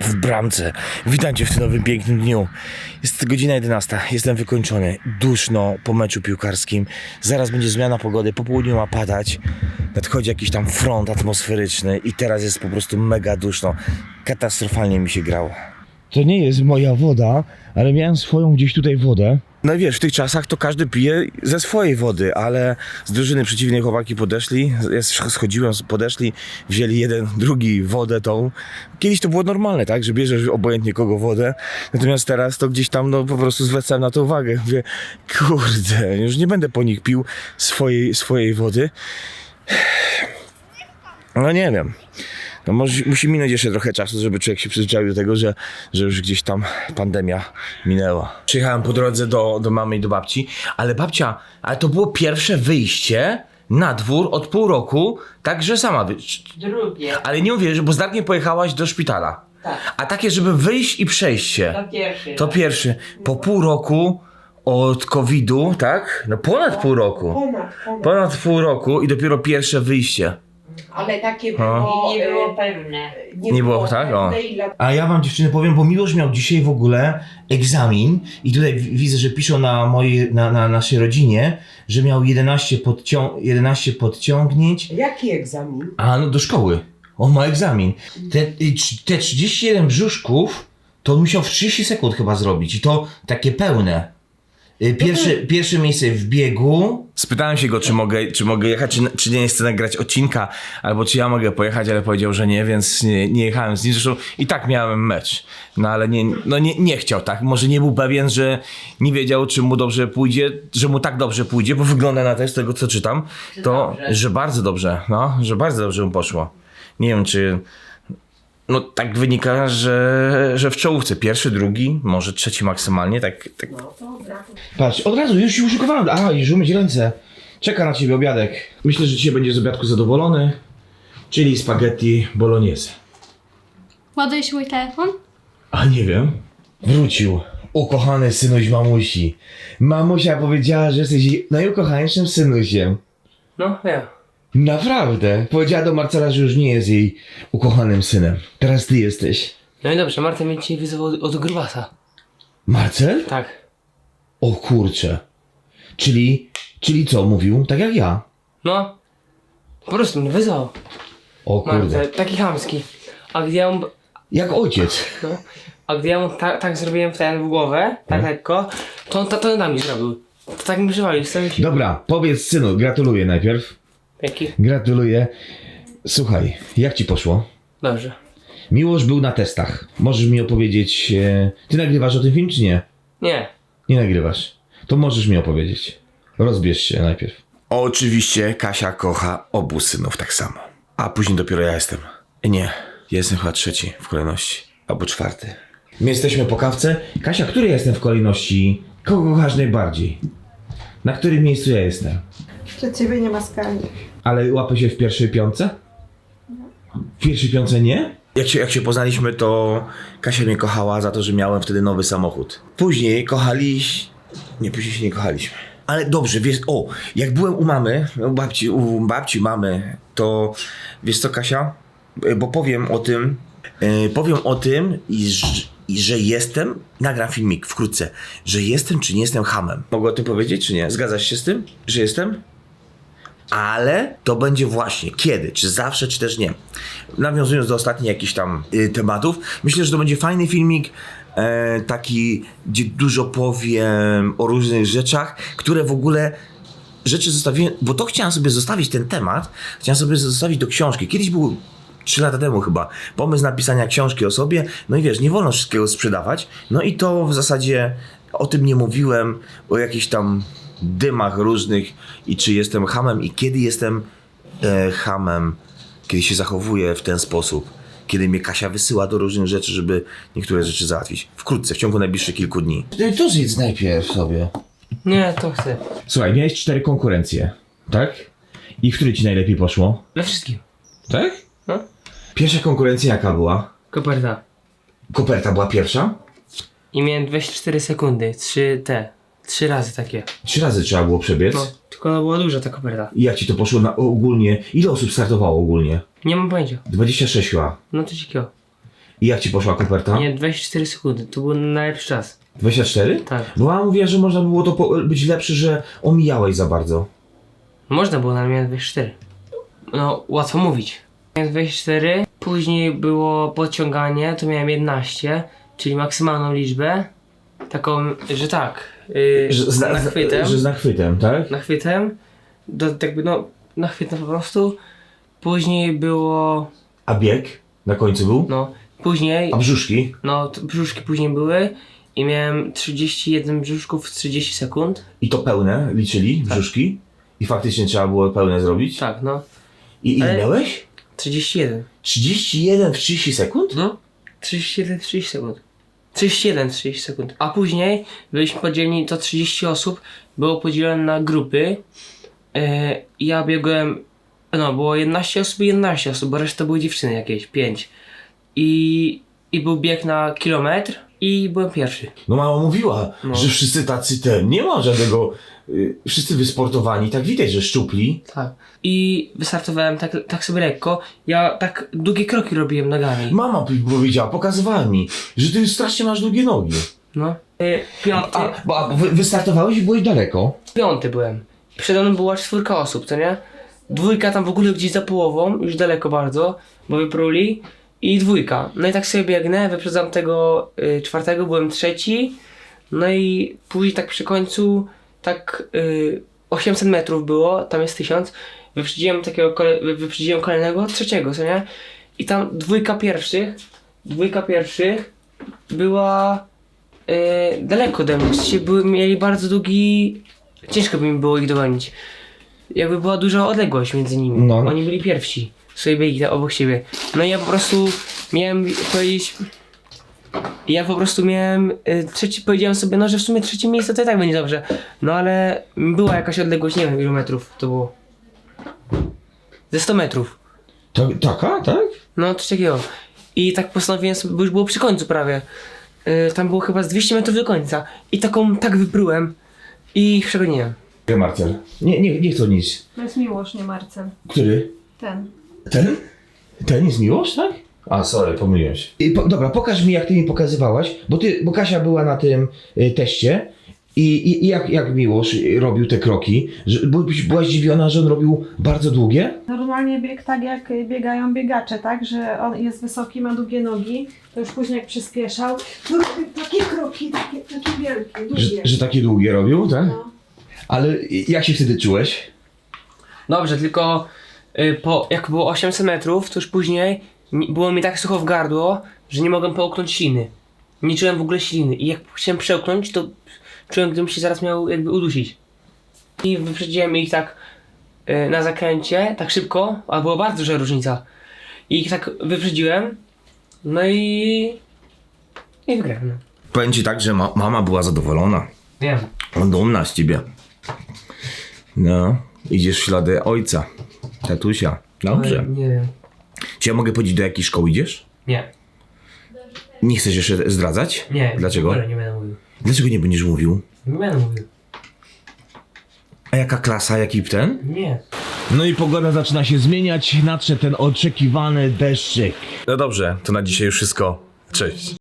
w bramce. Witam Cię w tym nowym pięknym dniu. Jest godzina 11. Jestem wykończony. Duszno po meczu piłkarskim. Zaraz będzie zmiana pogody. Po południu ma padać. Nadchodzi jakiś tam front atmosferyczny i teraz jest po prostu mega duszno. Katastrofalnie mi się grało. To nie jest moja woda, ale miałem swoją gdzieś tutaj wodę. No wiesz, w tych czasach to każdy pije ze swojej wody, ale z drużyny przeciwnej chłopaki podeszli, schodziłem, podeszli, wzięli jeden, drugi wodę tą. Kiedyś to było normalne, tak, że bierzesz obojętnie kogo wodę, natomiast teraz to gdzieś tam, no po prostu zwracałem na to uwagę. Mówię, kurde, już nie będę po nich pił swojej, swojej wody. No nie wiem. No może, musi minąć jeszcze trochę czasu, żeby człowiek się przyzwyczaił do tego, że, że już gdzieś tam pandemia minęła. Przyjechałem po drodze do, do mamy i do babci, ale babcia, ale to było pierwsze wyjście na dwór od pół roku, tak, że sama wy... Drugie. Ale nie mówię, bo z Darkiem pojechałaś do szpitala. Tak. A takie, żeby wyjść i przejść się. To pierwszy. To pierwszy. Po pół roku od COVID-u, tak? No ponad pół roku. Ponad, ponad. Ponad pół roku i dopiero pierwsze wyjście. Ale takie A. było... Nie było e, pewne. Nie było, tak? O. pewne i dla- A ja wam dziewczyny powiem, bo Miłosz miał dzisiaj w ogóle egzamin i tutaj wi- widzę, że piszą na mojej, na, na naszej rodzinie, że miał 11, podcią 11 podciągnięć. Jaki egzamin? A, no do szkoły. On ma egzamin. Te, y, trz- te 31 brzuszków to on musiał w 30 sekund chyba zrobić i to takie pełne. Y, Pierwsze, pierwsze miejsce w biegu. Spytałem się go, czy mogę, czy mogę jechać, czy, czy nie chcę nagrać odcinka, albo czy ja mogę pojechać, ale powiedział, że nie, więc nie, nie jechałem z nim. Zresztą i tak miałem mecz. No ale nie, no nie, nie chciał tak. Może nie był pewien, że nie wiedział, czy mu dobrze pójdzie, że mu tak dobrze pójdzie, bo wygląda na to, z tego co czytam, Że to, że bardzo dobrze, no, że bardzo dobrze mu poszło. Nie wiem, czy. No tak wynika, że, że w czołówce pierwszy, drugi, może trzeci maksymalnie, tak, tak No. Patrz, od razu już się uszykowałem. A, już umyć ręce. Czeka na ciebie obiadek. Myślę, że dzisiaj będziesz z obiadku zadowolony. Czyli spaghetti bolognese. Ładuje się mój telefon? A nie wiem. Wrócił. Ukochany synuś mamusi. Mamusia powiedziała, że jesteś jej najukochańszym synusiem. No, ja. Naprawdę. Powiedziała do Marcela, że już nie jest jej ukochanym synem. Teraz ty jesteś. No i dobrze, Marta mnie dzisiaj wyzwał od, od grubasa. Marcel? Tak. O kurcze. Czyli, czyli co mówił? Tak jak ja. No. Po prostu mnie wyzwał. O kurde. Marta, taki chamski. A gdy ja mu, Jak ojciec. no, a gdy ja mu ta, tak zrobiłem w ten w głowę, tak No. lekko, to on to, to na mnie zrobił. To tak mi przywalił. Dobra, powiedz synu, gratuluję najpierw. Jaki? Gratuluję. Słuchaj, jak ci poszło? Dobrze. Miłosz był na testach. Możesz mi opowiedzieć. E, ty nagrywasz o tym film, czy nie? Nie. Nie nagrywasz. To możesz mi opowiedzieć. Rozbierz się najpierw. Oczywiście Kasia kocha obu synów tak samo. A później dopiero ja jestem. Nie, ja jestem chyba trzeci w kolejności. Albo czwarty. My jesteśmy po kawce. Kasia, który ja jestem w kolejności? Kogo kochasz najbardziej? Na którym miejscu ja jestem? Przed ciebie nie ma skali. Ale łapy się w pierwszej piątce? W pierwszej piątce nie? Jak się, jak się poznaliśmy, to Kasia mnie kochała za to, że miałem wtedy nowy samochód. Później kochaliś... Nie, później się nie kochaliśmy. Ale dobrze, wiesz, o, jak byłem u mamy, u babci, u babci mamy, to wiesz co, Kasia? E, Bo powiem o tym, e, powiem o tym, i, ż- i że jestem, nagram filmik wkrótce, że jestem czy nie jestem hamem. Mogę o tym powiedzieć, czy nie? Zgadzasz się z tym, że jestem? Ale to będzie właśnie kiedy, czy zawsze, czy też nie. Nawiązując do ostatnich jakichś tam y, tematów, myślę, że to będzie fajny filmik, e, taki, gdzie dużo powiem o różnych rzeczach, które w ogóle rzeczy zostawiłem, bo to chciałem sobie zostawić ten temat, chciałem sobie zostawić do książki. Kiedyś był trzy lata temu chyba pomysł napisania książki o sobie, no i wiesz, nie wolno wszystkiego sprzedawać, no i to w zasadzie o tym nie mówiłem, o jakichś tam dymach różnych i czy jestem hamem i kiedy jestem e, hamem, kiedy się zachowuję w ten sposób, kiedy mnie Kasia wysyła do różnych rzeczy, żeby niektóre rzeczy załatwić. Wkrótce, w ciągu najbliższych kilku dni. To zjedz najpierw sobie. Nie, to chcę. Słuchaj, miałeś cztery konkurencje, tak? I w której ci najlepiej poszło? We wszystkim. Tak? No. Pierwsza konkurencja jaka była? Koperta. Koperta była pierwsza? I miałem 24 sekundy. Trzy te. Trzy razy takie. Trzy razy trzeba było przebiec. No. Tylko ona była duża ta koperta. I jak ci to poszło na ogólnie? Ile osób startowało ogólnie? Nie mam pojęcia. 26 chyba. No to ciekawe. I jak ci poszła koperta? Nie, 24 sekundy, to był najlepszy czas. 24? Tak. Bo mama mówiła, że można było to po- być lepsze, że omijałeś za bardzo. Można było, ale miałem 24. No, łatwo mówić. Miałem 24, później było podciąganie, to miałem 11, czyli maksymalną liczbę. Taką, że tak, yy, Że z, nachwytem, że z nachwytem, tak? nachwytem, do, jakby no, nachwytem po prostu. Później było, A bieg na końcu był? no, później, A brzuszki? no, brzuszki później były i miałem 31 brzuszków w 30 sekund. I to pełne liczyli, brzuszki? I faktycznie trzeba było pełne zrobić? Tak, no, I ile miałeś? 31. 31 w 30 sekund? No, 31, 30 sekund. 31, 30 sekund. A później byliśmy podzieleni, to 30 osób było podzielone na grupy. E, ja biegłem, no było 11 osób i 11 osób, bo reszta były dziewczyny jakieś, 5. I, I był bieg na kilometr i byłem pierwszy. No mama mówiła, No. że wszyscy tacy ten, nie ma żadnego, y, wszyscy wysportowani, tak widać, że szczupli. Tak. I wystartowałem tak, tak sobie lekko. Ja tak długie kroki robiłem nogami. Mama p- powiedziała, pokazywała mi, że ty strasznie masz długie nogi. No. E, piąty. A, bo a, wy, wystartowałeś i byłeś daleko. Piąty byłem. Przede mną była czwórka osób, co nie? Dwójka tam w ogóle gdzieś za połową, już daleko bardzo, bo wypruli. I dwójka. No i tak sobie biegnę, wyprzedzam tego y, czwartego, byłem trzeci. No i później tak przy końcu, tak y, 800 metrów było, tam jest 1000. Wyprzedziłem takiego, kole, wy- wyprzedziłem kolejnego, trzeciego, co nie? I tam dwójka pierwszych, dwójka pierwszych była y, daleko ode mnie. W sensie były, mieli bardzo długi ciężko by mi było ich dogonić. Jakby była duża odległość między nimi. No. Oni byli pierwsi. Sobie biegli tam obok siebie. No i ja po prostu miałem powiedzieć. Ja po prostu miałem y, trzeci, powiedziałem sobie, no że w sumie trzecie miejsce to i tak będzie dobrze. No ale była jakaś odległość, nie wiem ilu metrów to było. Ze 100 metrów. Tak, taka, tak? No coś takiego. I tak postanowiłem sobie, bo już było przy końcu prawie. Y, tam było chyba z 200 metrów do końca. I taką tak wyprułem. I przegoniłem. Marcel. Nie, nie, nie chcę nic. To jest Miłosz, nie Marcel. Który? Ten. Ten? Ten jest miłość, tak? A, sorry, pomyliłem się. I po, dobra, pokaż mi, jak ty mi pokazywałaś, bo ty, bo Kasia była na tym y, teście i, i, i jak, jak Miłosz robił te kroki, że, bo, byłaś zdziwiona, że on robił bardzo długie? Normalnie bieg tak jak biegają biegacze, tak? Że on jest wysoki, ma długie nogi. To już później jak przyspieszał, to robił takie kroki, takie, takie wielkie, Że, długie. że takie długie robił, tak? No. Ale jak się wtedy czułeś? Dobrze, tylko po, jak było 800 metrów, to już później ni- było mi tak sucho w gardło, że nie mogłem połknąć śliny. Nie czułem w ogóle śliny i jak chciałem przełknąć, to czułem, gdybym się zaraz miał jakby udusić. I wyprzedziłem ich tak y, na zakręcie, tak szybko, a była bardzo duża różnica. I ich tak wyprzedziłem, no i... i wygrałem. no. Powiem ci tak, że ma, mama była zadowolona. Wiem. Dumna z ciebie. No, idziesz w ślady ojca, tatusia. Dobrze. Ale Nie wiem. Czy ja mogę powiedzieć, do jakiej szkoły idziesz? Nie. Nie chcesz jeszcze zdradzać? Nie. Dlaczego? Ogóle nie będę mówił. Dlaczego nie będziesz mówił? Nie będę mówił. A jaka klasa, jaki ten? Nie. No i pogoda zaczyna się zmieniać, nadszedł ten oczekiwany deszczyk. No dobrze, to na dzisiaj już wszystko. Cześć.